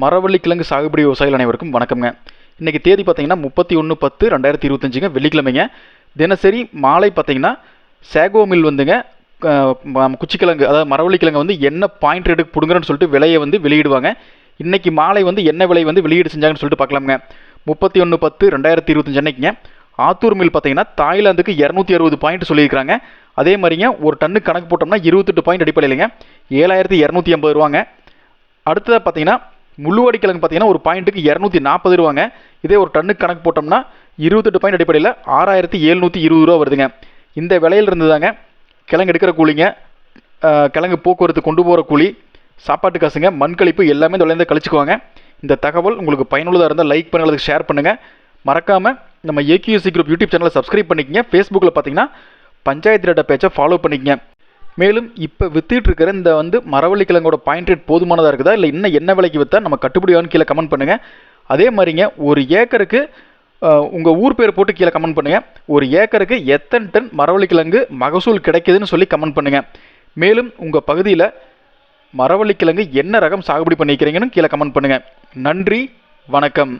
மரவள்ளி கிழங்கு சாகுபடி விவசாயிகள் அனைவருக்கும் வணக்கம்ங்க. இன்றைக்கி தேதி பார்த்தீங்கன்னா முப்பத்தி ஒன்று பத்து ரெண்டாயிரத்தி இருபத்தஞ்சுங்க வெள்ளிக்கிழமைங்க. தினசரி மாலை பார்த்தீங்கன்னா சேகோ மில் வந்துங்க குச்சிக்கிழங்கு அதாவது மரவள்ளி கிழங்கு வந்து என்ன பாயிண்ட் ரேட்டுக்கு பிடுங்குறேன்னு சொல்லிட்டு விலையை வந்து வெளியிடுவாங்க. இன்னைக்கு மாலை வந்து என்ன விலை வந்து வெளியீடு செஞ்சாங்கன்னு சொல்லிட்டு பார்க்கலாமுங்க. முப்பத்தி ஒன்று பத்து ரெண்டாயிரத்தி இருபத்தஞ்சு அன்னைக்குங்க. ஆத்தூர் மில் பார்த்தீங்கன்னா தாய்லாந்துக்கு இரநூத்தி அறுபது பாயிண்ட் சொல்லியிருக்காங்க அதே மாதிரிங்க ஒரு டன்னு கணக்கு போட்டோம்னா இருபத்தெட்டு பாயிண்ட் அடிப்படையிலங்க ஏழாயிரத்தி இரநூத்தி ஐம்பது ரூபாங்க. அடுத்ததாக பார்த்தீங்கன்னா முள்ளுவாடி பார்த்தீங்கன்னா ஒரு பாயிண்ட்டுக்கு இரநூத்தி நாற்பது ரூபாங்க. இதே ஒரு டன்னுக்கு கணக்கு போட்டோம்னா இருபத்தெட்டு பாயிண்ட் அடிப்படையில் ஆறாயிரத்தி எழுநூற்றி இருபது ரூபா வருதுங்க. இந்த விலையில இருந்து தாங்க கிழங்கு எடுக்கிற கூலிங்க கிழங்கு போக்குவரத்து கொண்டு போகிற கூலி சாப்பாட்டு காசுங்க மண் கழிப்பு எல்லாமே இந்த விலையில கழிச்சுக்குவாங்க. இந்த தகவல் உங்களுக்கு பயனுள்ளதாக இருந்தால் லைக் பண்ணுங்க ஷேர் பண்ணுங்கள் மறக்காமல் நம்ம ஏகியூசி குரூப் யூடியூப் சேனலை சப்ஸ்கிரைப் பண்ணிக்கங்க. ஃபேஸ்புக்கில் பார்த்தீங்கன்னா பஞ்சாயத்து டேட்டா பேஜை ஃபாலோ பண்ணிக்கங்க. மேலும் இப்போ வித்துட்டு இருக்கிற இந்த வந்து மரவள்ளி கிழங்கோட பாயிண்ட் ரேட் போதுமானதாக இருக்குதா? இல்லை இன்னும் என்ன விலைக்கு விற்றா நம்ம கட்டுப்படியான்னு கீழே கமெண்ட் பண்ணுங்கள் அதே மாதிரிங்க ஒரு ஏக்கருக்கு உங்கள் ஊர் பேர் போட்டு கீழே கமெண்ட் பண்ணுங்கள் ஒரு ஏக்கருக்கு எத்தனை டன் மரவள்ளி கிழங்கு மகசூல் கிடைக்குதுன்னு சொல்லி கமெண்ட் பண்ணுங்கள் மேலும் உங்கள் பகுதியில் மரவள்ளி கிழங்கு என்ன ரகம் சாகுபடி பண்ணிக்கிறீங்கன்னு கீழே கமெண்ட் பண்ணுங்கள் நன்றி வணக்கம்.